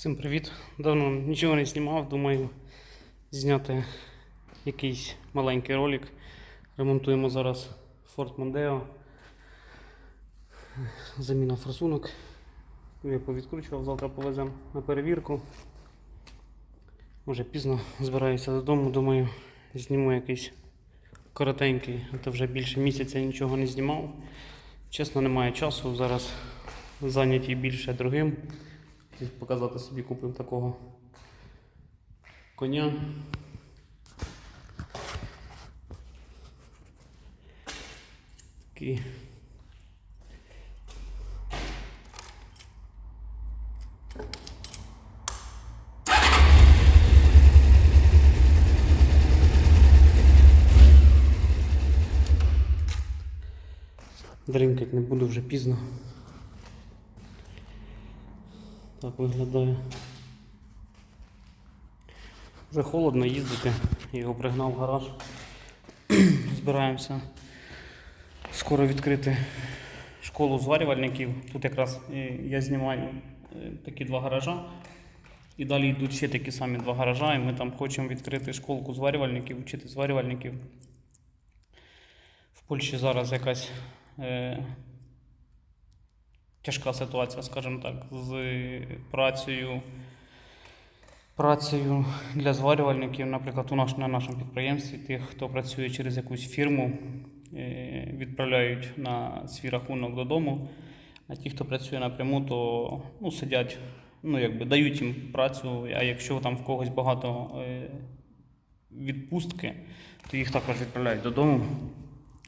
Всім привіт! Давно нічого не знімав, думаю зняти якийсь маленький ролик. Ремонтуємо зараз Ford Mondeo. Заміна форсунок. Я повідкручував, завтра повеземо на перевірку. Може пізно збираюся додому, думаю, зніму якийсь коротенький, а то вже більше місяця нічого не знімав. Чесно, немає часу. Зараз зайняті більше другим. Показати собі, купив такого коня. Такий. Дринкать не буду вже пізно. Так виглядає. Вже холодно їздити, його пригнав гараж. Збираємося скоро відкрити школу зварювальників. Тут якраз е, я знімаю е, такі два гаража. І далі йдуть ще такі самі два гаража, і ми там хочемо відкрити школку зварювальників, вчити зварювальників. В Польщі зараз якась е, тяжка ситуація, скажімо так, з працею, працею для зварювальників. Наприклад, у наш, на нашому підприємстві тих, хто працює через якусь фірму, е, відправляють на свій рахунок додому. А ті, хто працює напряму, то ну, сидять, ну, якби дають їм працю, а якщо там в когось багато е, відпустки, то їх також відправляють додому.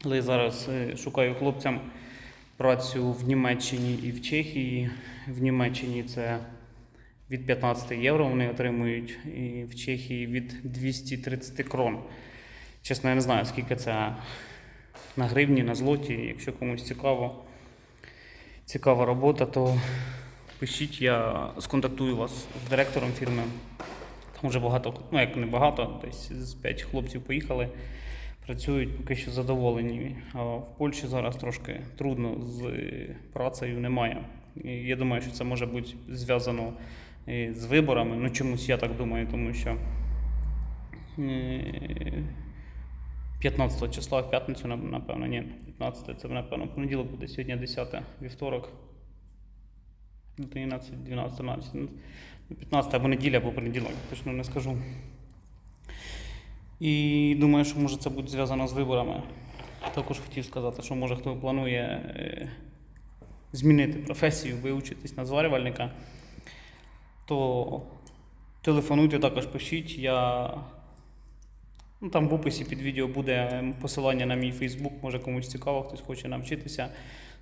Але я зараз е, шукаю хлопцям працю в Німеччині і в Чехії. В Німеччині це від 15 євро вони отримують, і в Чехії від 230 крон. Чесно, я не знаю, скільки це на гривні, на злоті. Якщо комусь цікаво, цікава робота, то пишіть, я сконтактую вас з директором фірми. Там вже багато, ну як не багато, десь з 5 хлопців поїхали працюють поки що задоволені. А в Польщі зараз трошки трудно з працею немає. І я думаю, що це може бути зв'язано з виборами. Ну чомусь я так думаю, тому що е, 15 числа в п'ятницю, напевно, ні, 15 це напевно понеділок буде, сьогодні 10 вівторок. 13, 12, 13, ну, 15 або неділя, або понеділок, точно не скажу. І думаю, що може це буде зв'язано з виборами. Також хотів сказати, що може хто планує е, змінити професію, вивчитись на зварювальника, то телефонуйте також пишіть. Я... Ну, там в описі під відео буде посилання на мій Фейсбук, може комусь цікаво, хтось хоче навчитися.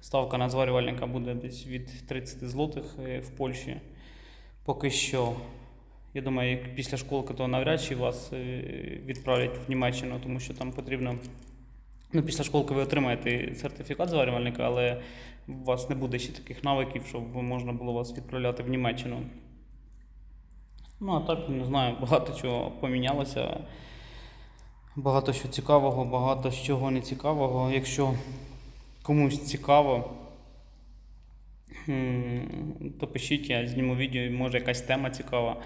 Ставка на зварювальника буде десь від 30 злотих е, в Польщі. Поки що я думаю, як після школки, то навряд чи вас е, відправлять в Німеччину, тому що там потрібно. Ну, після школки ви отримаєте сертифікат зварювальника, але у вас не буде ще таких навиків, щоб можна було вас відправляти в Німеччину. Ну, а так, не знаю, багато чого помінялося. Багато що цікавого, багато чого не цікавого. Якщо комусь цікаво, то пишіть, я зніму відео, може якась тема цікава.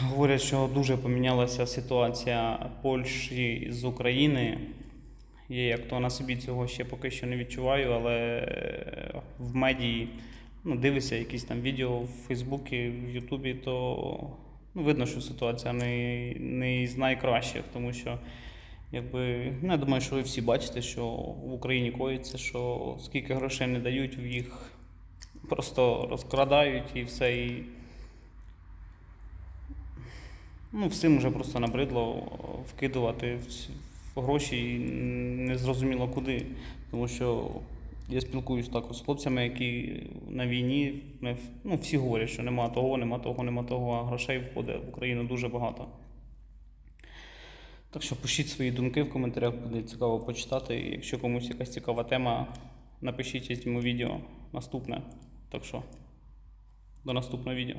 Говорять, що дуже помінялася ситуація Польщі з України. Я як то на собі цього ще поки що не відчуваю, але е, в медії ну, дивишся якісь там відео в Фейсбуці, в Ютубі, то ну, видно, що ситуація не, не з найкращих, тому що якби, ну, я думаю, що ви всі бачите, що в Україні коїться, що скільки грошей не дають, в їх просто розкрадають і все. І Ну, всім вже просто набридло вкидувати в- в гроші і не зрозуміло куди. Тому що я спілкуюсь також з хлопцями, які на війні ну, всі говорять, що нема того, нема того, нема того, а грошей входить в Україну дуже багато. Так що пишіть свої думки в коментарях, буде цікаво почитати. Якщо комусь якась цікава тема, напишіть зніму відео наступне. Так що до наступного відео.